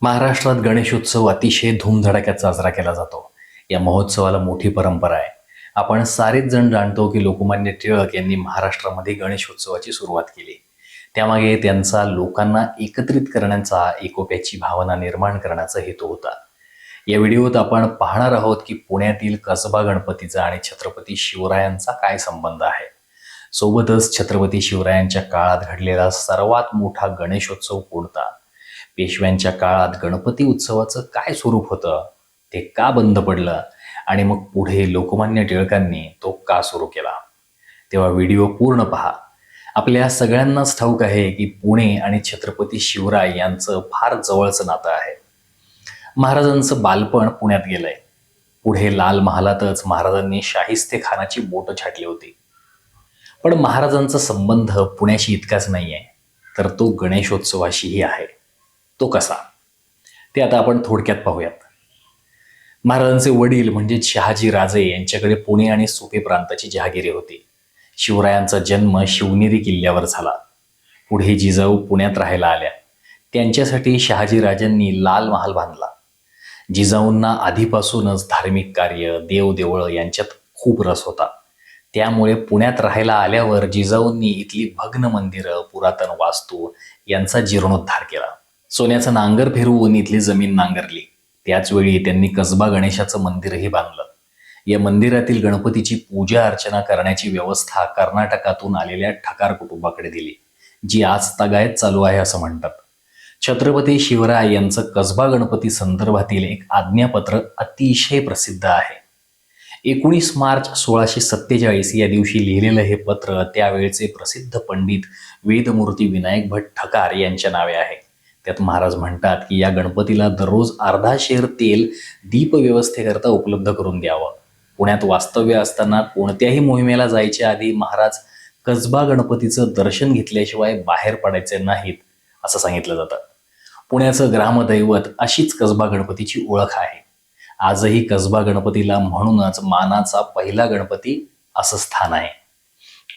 महाराष्ट्रात गणेशोत्सव अतिशय धूमधडाक्यात साजरा केला जातो. या महोत्सवाला मोठी परंपरा आहे. आपण सारेच जण जाणतो की लोकमान्य टिळक यांनी महाराष्ट्रामध्ये गणेशोत्सवाची सुरुवात केली. त्यामागे त्यांचा लोकांना एकत्रित करण्याचा एकोप्याची भावना निर्माण करण्याचा हेतू होता. या व्हिडिओत आपण पाहणार आहोत की पुण्यातील कसबा गणपतीचा आणि छत्रपती शिवरायांचा काय संबंध आहे. सोबतच छत्रपती शिवरायांच्या काळात घडलेला सर्वात मोठा गणेशोत्सव कोणता? पेशव्यांच्या काळात गणपती उत्सवाचं काय स्वरूप होतं ते का बंद पडलं? आणि मग पुढे लोकमान्य टिळकांनी तो का सुरू केला? तेव्हा व्हिडिओ पूर्ण पहा. आपल्या सगळ्यांनाच ठाऊक आहे की पुणे आणि छत्रपती शिवराय यांचं फार जवळचं नातं आहे. महाराजांचं बालपण पुण्यात गेलंय. पुढे लाल महालातच महाराजांनी शाहिस्ते खानाची बोटं छाटली होती. पण महाराजांचा संबंध पुण्याशी इतकाच नाही आहे तर तो गणेशोत्सवाशीही आहे. तो कसा? ते आता आपण थोडक्यात पाहूयात. महाराजांचे वडील म्हणजे शहाजी राजे यांच्याकडे पुणे आणि सोपे प्रांताची जहागिरी होती. शिवरायांचा जन्म शिवनेरी किल्ल्यावर झाला. पुढे जिजाऊ पुण्यात राहायला आल्या. त्यांच्यासाठी शहाजी राजांनी लाल महाल बांधला. जिजाऊंना आधीपासूनच धार्मिक कार्य देवदेवळं यांच्यात खूप रस होता. त्यामुळे पुण्यात राहायला आल्यावर जिजाऊंनी इथली भग्न मंदिरं पुरातन वास्तू यांचा जीर्णोद्धार केला. सोन्याचं नांगर फिरवून इथली जमीन नांगरली. त्याचवेळी त्यांनी कसबा गणेशाचं मंदिरही बांधलं. या मंदिरातील गणपतीची पूजा अर्चना करण्याची व्यवस्था कर्नाटकातून आलेल्या ठकार कुटुंबाकडे दिली जी आज तगायत चालू आहे असं म्हणतात. छत्रपती शिवराय यांचं कसबा गणपती संदर्भातील एक आज्ञापत्र अतिशय प्रसिद्ध आहे. एकोणीस मार्च सोळाशे सत्तेचाळीस या दिवशी लिहिलेलं हे पत्र त्यावेळचे प्रसिद्ध पंडित वेदमूर्ती विनायक भट ठकार यांच्या नावे आहे. त्यात महाराज म्हणतात की या गणपतीला दररोज अर्धा शेर तेल दीपव्यवस्थेकरता उपलब्ध करून द्यावं. पुण्यात वास्तव्य असताना कोणत्याही मोहिमेला जायच्या आधी महाराज कसबा गणपतीचं दर्शन घेतल्याशिवाय बाहेर पडायचे नाहीत असं सांगितलं जातं. पुण्याचं ग्रामदैवत अशीच कसबा गणपतीची ओळख आहे. आजही कसबा गणपतीला म्हणूनच मानाचा पहिला गणपती असं स्थान आहे.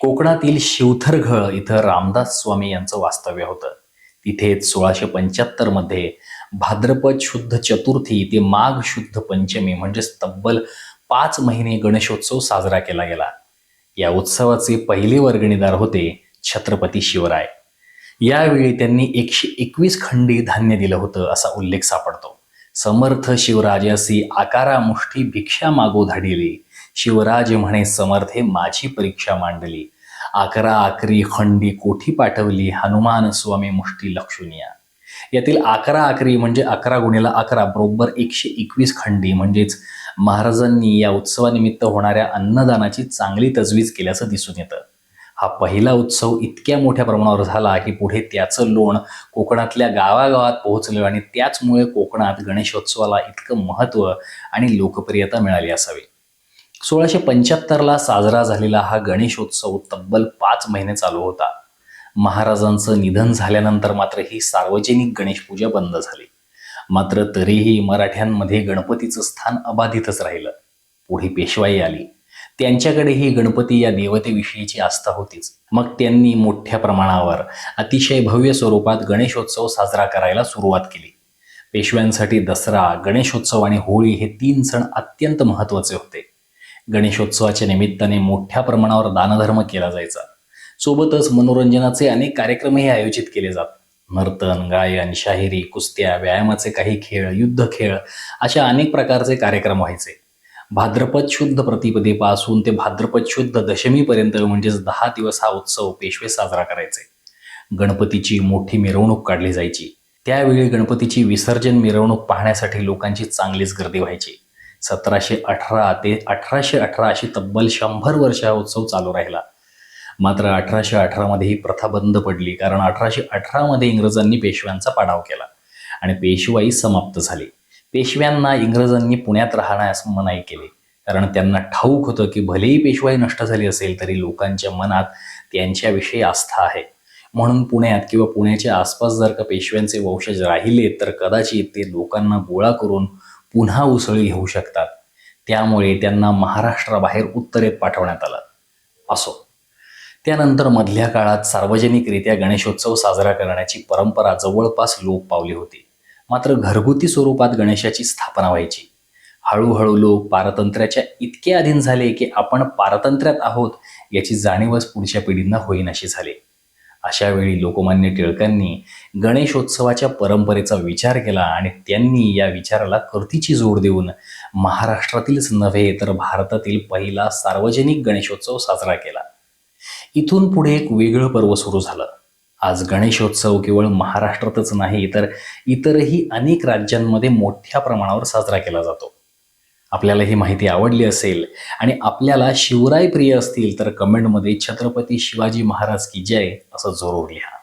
कोकणातील शिवथरघळ इथं रामदास स्वामी यांचं वास्तव्य होतं. तिथेच सोळाशे पंच्याहत्तरमध्ये भाद्रपद शुद्ध चतुर्थी ते माघ शुद्ध पंचमी म्हणजेच तब्बल पाच महिने गणेशोत्सव साजरा केला गेला. या उत्सवाचे पहिले वर्गणीदार होते छत्रपती शिवराय. यावेळी त्यांनी एकशे एकवीस खंडी धान्य दिलं होतं असा उल्लेख सापडतो. समर्थ शिवराजासी आकारा मुष्टी भिक्षा मागो धाडिली. शिवराज म्हणे समर्थे माझी परीक्षा मांडली. अकरा आकरी खंडी कोठी पाठवली हनुमान स्वामी मुष्टी लक्षुनिया यातील अकरा आकरी म्हणजे अकरा गुणीला अकरा बरोबर एकशे एकवीस खंडी. म्हणजेच महाराजांनी या उत्सवानिमित्त होणाऱ्या अन्नदानाची चांगली तजवीज केल्याचं दिसून येतं. हा पहिला उत्सव इतक्या मोठ्या प्रमाणावर झाला की पुढे त्याचं लोण कोकणातल्या गावागावात पोहोचलं आणि त्याचमुळे कोकणात गणेशोत्सवाला इतकं महत्त्व आणि लोकप्रियता मिळाली असावी. सोळाशे पंच्याहत्तरला साजरा झालेला हा गणेशोत्सव तब्बल पाच महिने चालू होता. महाराजांचं निधन झाल्यानंतर मात्र ही सार्वजनिक गणेशपूजा बंद झाली. मात्र तरीही मराठ्यांमध्ये गणपतीचं स्थान अबाधितच राहिलं. पुढे पेशवाई आली. त्यांच्याकडेही गणपती या देवतेविषयीची आस्था होतीच. मग त्यांनी मोठ्या प्रमाणावर अतिशय भव्य स्वरूपात गणेशोत्सव साजरा करायला सुरुवात केली. पेशव्यांसाठी दसरा गणेशोत्सव आणि होळी हे तीन सण अत्यंत महत्त्वाचे होते. गणेशोत्सवाच्या निमित्ताने मोठ्या प्रमाणावर दानधर्म केला जायचा. सोबतच मनोरंजनाचे अनेक कार्यक्रमही आयोजित केले जात. नर्तन गायन शाहिरी कुस्त्या व्यायामाचे काही खेळ युद्ध खेळ अशा अनेक प्रकारचे कार्यक्रम व्हायचे. भाद्रपद शुद्ध प्रतिपदेपासून ते भाद्रपद शुद्ध दशमीपर्यंत म्हणजेच दहा दिवस हा उत्सव पेशवे साजरा करायचे. गणपतीची मोठी मिरवणूक काढली जायची. त्यावेळी गणपतीची विसर्जन मिरवणूक पाहण्यासाठी लोकांची चांगलीच गर्दी व्हायची. सतराशे अठरा ते अठराशे अठरा अशी तब्बल शंभर वर्ष हा उत्सव चालू राहिला. मात्र अठराशे अठरामध्ये ही प्रथा बंद पडली कारण अठराशे अठरामध्ये इंग्रजांनी पेशव्यांचा पाडाव केला आणि पेशवाई समाप्त झाली. पेशव्यांना इंग्रजांनी पुण्यात राहण्यास मनाई केली कारण त्यांना ठाऊक होतं की भलेही पेशवाई नष्ट झाली असेल तरी लोकांच्या मनात त्यांच्याविषयी आस्था आहे. म्हणून पुण्यात किंवा पुण्याच्या आसपास जर का पेशव्यांचे वंशज राहिले तर कदाचित ते लोकांना गोळा करून पुन्हा उसळी घेऊ शकतात. त्यामुळे त्यांना महाराष्ट्राबाहेर उत्तरेत पाठवण्यात आलं. असो. त्यानंतर मधल्या काळात सार्वजनिकरित्या गणेशोत्सव साजरा करण्याची परंपरा जवळपास लोप पावली होती. मात्र घरगुती स्वरूपात गणेशाची स्थापना व्हायची. हळूहळू लोक पारतंत्र्याच्या इतके अधीन झाले की आपण पारतंत्र्यात आहोत याची जाणीवच पुढच्या पिढींना होईनाशी झाली. अशावेळी लोकमान्य टिळकांनी गणेशोत्सवाच्या परंपरेचा विचार केला आणि त्यांनी या विचाराला कर्तीची जोड देऊन महाराष्ट्रातीलच नव्हे तर भारतातील पहिला सार्वजनिक गणेशोत्सव साजरा केला. इथून पुढे एक वेगळं पर्व सुरू झालं. आज गणेशोत्सव केवळ महाराष्ट्रातच नाही तर इतरही अनेक राज्यांमध्ये मोठ्या प्रमाणावर साजरा केला जातो. आपल्याला ही माहिती आवडली असेल आणि आपल्याला शिवराय प्रिय असतील तर कमेंटमध्ये छत्रपती शिवाजी महाराज की जय असं जरूर लिहा.